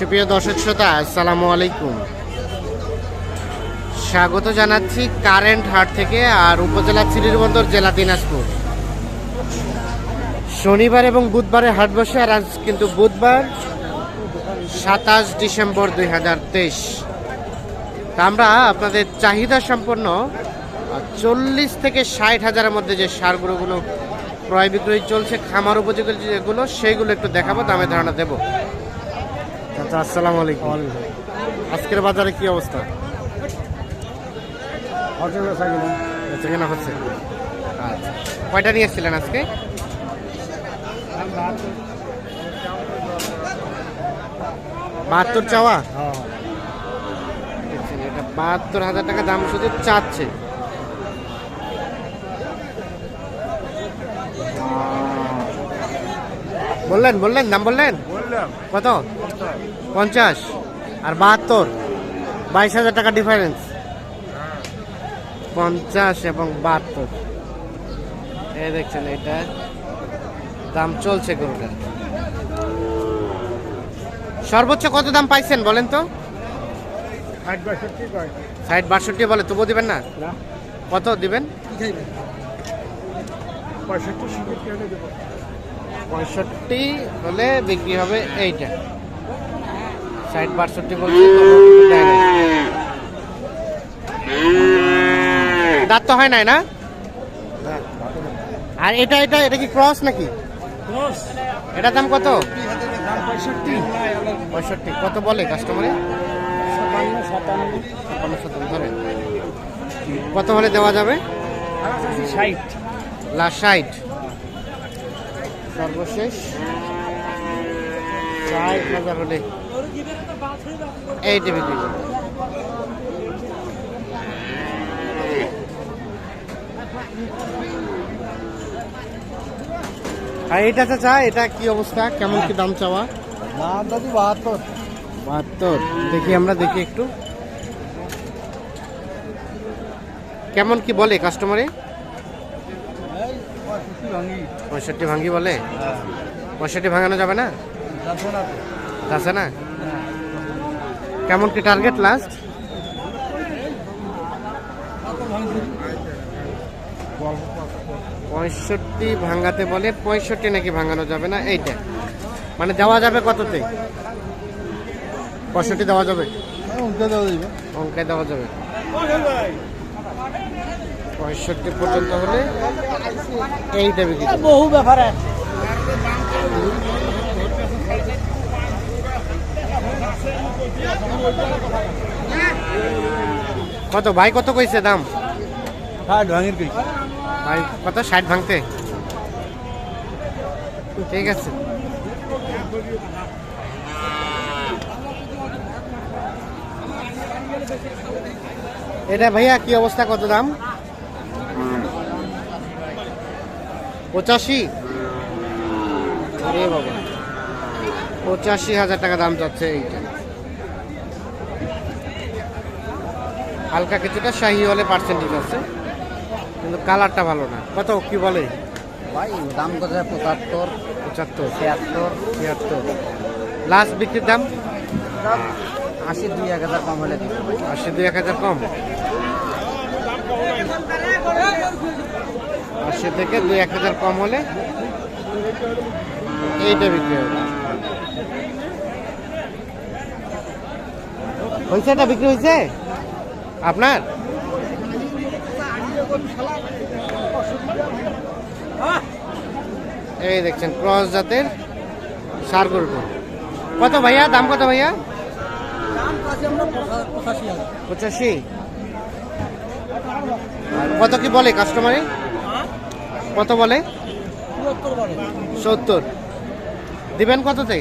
সুপ্রিয় দর্শক শ্রোতা, আসসালামু আলাইকুম। স্বাগত জানাচ্ছি কারেন্ট হাট থেকে আর উপজেলা শ্রীবন্দর জেলা দিনাজপুর। শনিবার এবং বুধবারে হাট বসে আর আজ কিন্তু বুধবার, সাতাশ ডিসেম্বর দুই হাজার তেইশ। আমরা আপনাদের চাহিদা সম্পন্ন চল্লিশ থেকে ষাট হাজারের মধ্যে যে সারগুলোগুলো ক্রয় বিক্রয় চলছে, খামার উপযোগী যেগুলো সেইগুলো একটু দেখাবো, দামে ধারণা দেবো। আচ্ছা আসসালামু আলাইকুম। আজকের বাজারে কি অবস্থা? কেনা হচ্ছে। আচ্ছা কয়টা নিয়ে এসেছিলেন আজকে? বাহাত্তর চাওয়া? এটা বাহাত্তর হাজার টাকা দাম শুধু চাচ্ছে। বললেন বললেন দাম বললেন? কত? পঞ্চাশ। আর বাহাত্তর। বাইশ হাজার টাকা ডিফারেন্স পঞ্চাশ এবং বাহাত্তর। এ দেখছেন এটা দাম চলছে গরুটার সর্বোচ্চ কত দাম পাইছেন বলেন তো? ষাট বাষট্টি বলে তবুও দিবেন না? কত দিবেন? পঁয়ষট্টি হলে বিক্রি হবে এইটা। ষাট বাষট্টি বলছি। দাঁত তো হয় নাই না? আর এটা এটা এটা কি ক্রস নাকি? এটার দাম কত? পঁয়ষট্টি। কত বলে কাস্টমারে কত হলে দেওয়া যাবে? লাস্ট ষাট। সর্বশেষ। ষাট হাজার হলে এইটা বিক্রি করব। আর এটা চাচা এটা কি অবস্থা? কেমন কি দাম চাওয়া? দাম দাদি বাহাত্তর। বাহাত্তর। দেখি আমরা দেখি একটু। কেমন কি বলে কাস্টমারে পঁয়ষট্টি ভাঙ্গি বলে? পঁয়ষট্টি ভাঙানো যাবে না? যাব না? কেমন কি টার্গেট লাস্ট পঁয়ষট্টি ভাঙাতে বলে পঁয়ষট্টি নাকি ভাঙানো যাবে না? এইটা। মানে দেওয়া যাবে কততে? পঁয়ষট্টি দেওয়া যাবে? দেওয়া যাবে। অঙ্কে দেওয়া যাবে। পঁয়ষট্টি পর্যন্ত হলে বিক্রি করব। বহু ব্যাপারে কত? ভাই কত কইছে দাম? ভাই কত? ষাট ভাঙতে? ঠিক আছে। এটা ভাইয়া কি অবস্থা? কত দাম? পঁচাশি? আরে বাবা। পঁচাশি হাজার টাকা দাম যাচ্ছে এইটা। হালকা কিছুটা শাহি হলে পার্সেন্টেজ আছে। কিন্তু কালারটা ভালো না। কত? কি বলে? ভাই দাম কত? পঁচাত্তর। পঁচাত্তর। ছিয়াত্তর। ছিয়াত্তর। লাস্ট বিক্রির দাম? আশি দুই এক হাজার কম হলে আশি দুই এক হাজার কম। আশি থেকে দুই এক হাজার কম হলে এইটা বিক্রি হবে। হয়েছে এটা বিক্রি হয়েছে? আপনার? এই দেখছেন, ক্রস জাতের সার গরুটা কত ভাইয়া? দাম কত ভাইয়া? পঁচাশি। পঁচাশি আর কত কি বলে কাস্টমারে কত বলে? সত্তর দিবেন কততে?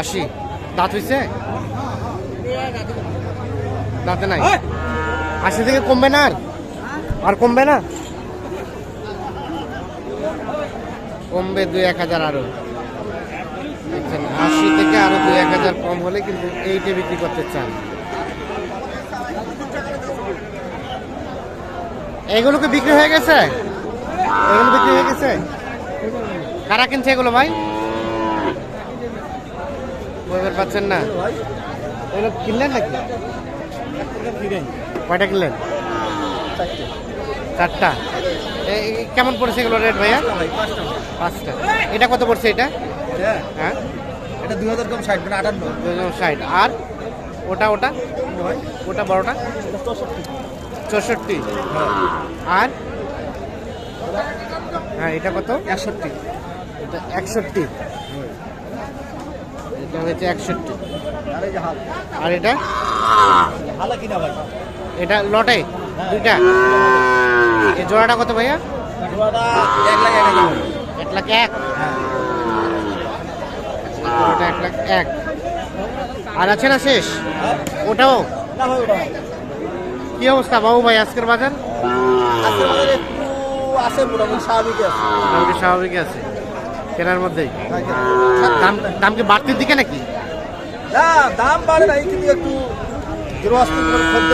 আশি। দাঁত হয়েছে দাঁতে নাই। আশি থেকে কমবে না আর? আর কমবে না? কমবে দুই এক হাজার আরও। আশি থেকে আরও দুই এক হাজার কম হলে কিন্তু এইটা বিক্রি করতে চান। এগুলো কি বিক্রি হয়ে গেছে? এগুলো বিক্রি হয়ে গেছে? কারা কিনছে এগুলো ভাই? বইবার পাচ্ছেন না? এগুলো কিনলেন নাকি? কয়টা কিনলেন? চারটা। কেমন পড়েছে এগুলো রেট ভাইয়া? পাঁচটা। এটা কত পড়ছে এটা? হ্যাঁ? এটা দুই হাজার কম ষাট মানে আটান্ন। ষাট। আর ওটা? ওটা। ওটা বড়টা? চৌষট্টি। আর? হ্যাঁ এটা কত? একষট্টি। এটা একষট্টি। এটা হচ্ছে একষট্টি। আর এটা? এটা লটে দুইটা। এই জোড়াটা কত ভাইয়া? এক লাখ এক। হাজার এক লাখ এক। আর আছে না শেষ? ওটাও? কি অবস্থা বাবু ভাই আজকের বাজার? আছে মোটামুটি স্বাভাবিক আছে। মোটামুটি স্বাভাবিক আছে। কেনার মধ্যেই। দাম দাম কি বাড়তির দিকে নাকি? না দাম বাড়ে নাই কিন্তু একটু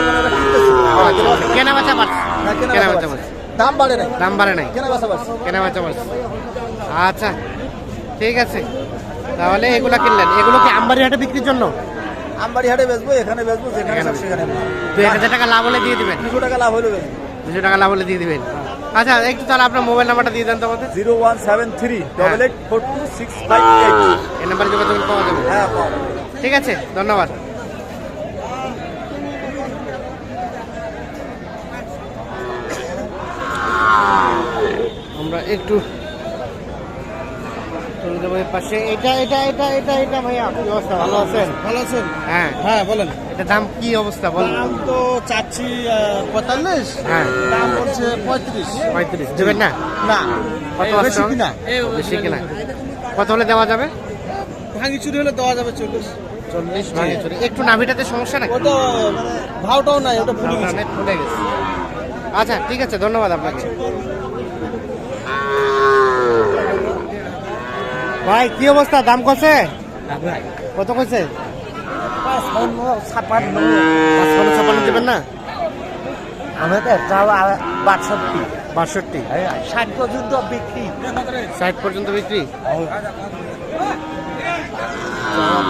মানে কেনা বেচা বাড়ছে। কেনা বেচা। বাড়ছে। দাম বাড়ে নাই। দাম বাড়ে নাই। কেনা বেচা বাড়ছে। কেনা বেচা বাড়ছে। আচ্ছা ঠিক আছে। তাহলে এগুলা কিনলেন। এগুলো কি আমবাড়ি হাটে বিক্রির জন্য? আমবাড়ি হাটে বেচবো এখানে বেচবো যেখানে সব সেখানে দুই এক হাজার টাকা লাভ হলে দিয়ে দিবেন? দুশো টাকা লাভ হলো বেচবো। দুশো টাকা লাভ হলে দিয়ে দিবেন? আচ্ছা একটু তাহলে আপনার মোবাইল নাম্বারটা দিয়ে দেন তো আমাদের। Zero one seven three double eight four two six five eight. এই নাম্বারে যোগাযোগ পাওয়া যাবে। হ্যাঁ পাওয়া যাবে। ঠিক আছে ধন্যবাদ। আমরা একটু যাব পাশে। এটা এটা এটা এটা এটা ভাইয়া কি অবস্থা ভালো আছেন? ভালো আছেন? হ্যাঁ। হ্যাঁ বলেন। এটা দাম কি অবস্থা বল দাম তো চাচ্ছি পঁয়তাল্লিশ। হ্যাঁ। দাম বলছে পঁয়ত্রিশ। পঁয়ত্রিশ। দেবেন না? না। কত বেশি? কিনা? বেশি কিনা। কত হলে দেওয়া যাবে? ভাঙি চুরি হলে দেওয়া যাবে চল্লিশ। চল্লিশ ভাঙে চুরি একটু নাভিটাতে সমস্যা নাকি? ওটা ভাওটাও নাই ওটা ফুলে গেছে। আচ্ছা ঠিক আছে ধন্যবাদ আপনাকে। ভাই কি অবস্থা? দাম কছে কত কইছে? ছাপান্ন। ছাপান্ন দেবেন না? আমাদের যাও বাষট্টি। বাষট্টি। ষাট পর্যন্ত বিক্রি। ষাট পর্যন্ত বিক্রি?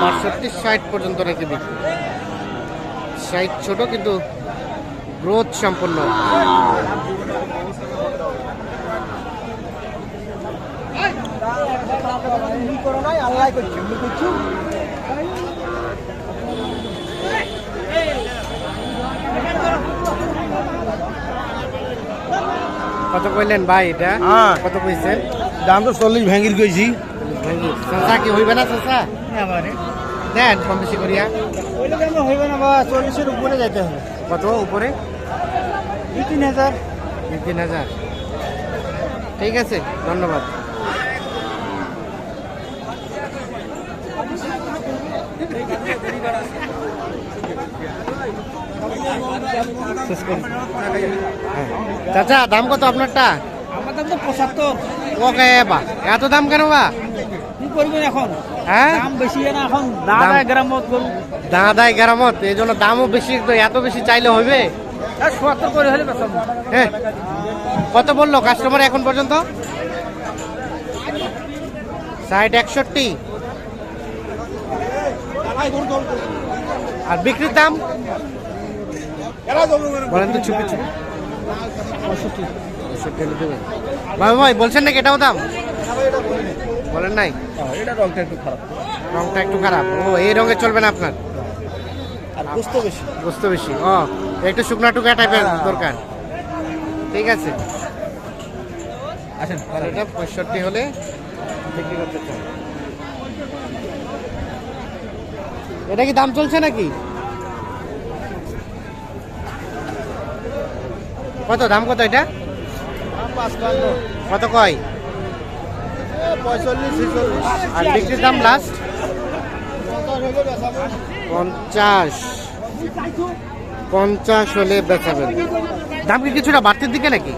বাষট্টি ষাট পর্যন্ত নাকি বিক্রি? ষাট ছোট কিন্তু গ্রোথ সম্পন্ন। আল্লাহ করছি করছি কত কইলেন ভাই এটা? হ্যাঁ। কত কইছেন? দাম তো চল্লিশ ভেঙির গেছি চাচা কি হইবে না চাচা? দেন কম বেশি করিয়া। হইবে না বাবা? চল্লিশের উপরে যাইতে হবে। কত উপরে? দুই তিন হাজার। দুই তিন হাজার। ঠিক আছে ধন্যবাদ শেষ করি। হ্যাঁ। চাচা দাম কত আপনারটা? আমার দাম তো পঁচাত্তর। ওকে বা এত দাম কেন বা? কি করবেন এখন? হ্যাঁ? দাম বেশি না এখন। দাদা গ্রামত গরু দাঁড়ায় গ্রামত এই জন্য দামও বেশি তো এত বেশি চাইলে হবে? সত্তর করে হলে হ্যাঁ কত বলল কাস্টমার এখন পর্যন্ত? ষাট একষট্টি। আর বিক্রির দাম? বলেন তো চুপি চুপি। পঁয়ষট্টি হলে দেবেন। ভাই ভাই বলছেন নাকি এটাও দাম? বলেন নাই? এটা রংটা একটু খারাপ। রংটা একটু খারাপ ও এই রঙে চলবে না আপনার? আর গোস্ত বেশি। বুঝতে বেশি। ও একটু শুকনা টুকরা টাইপের দরকার। ঠিক আছে। আসেন এটা পঁয়ষট্টি হলে বিক্রি করতে চাই। এটা কি দাম চলছে নাকি? কত, দাম কত এটা? কত কয়? আর বিক্রির দাম লাস্ট পঞ্চাশ। পঞ্চাশ হলে বেচাবেন দাম কি কিছুটা বাড়তির দিকে নাকি?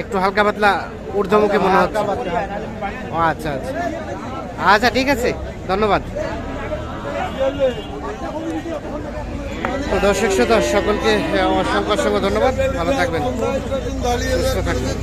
একটু হালকা পাতলা ঊর্ধ্বমুখী মনে হচ্ছে। ও আচ্ছা আচ্ছা। আচ্ছা ঠিক আছে। ধন্যবাদ। দর্শক শ্রোতা সকলকে অসংখ্য অসংখ্য ধন্যবাদ। ভালো থাকবেন। সুস্থ থাকবেন।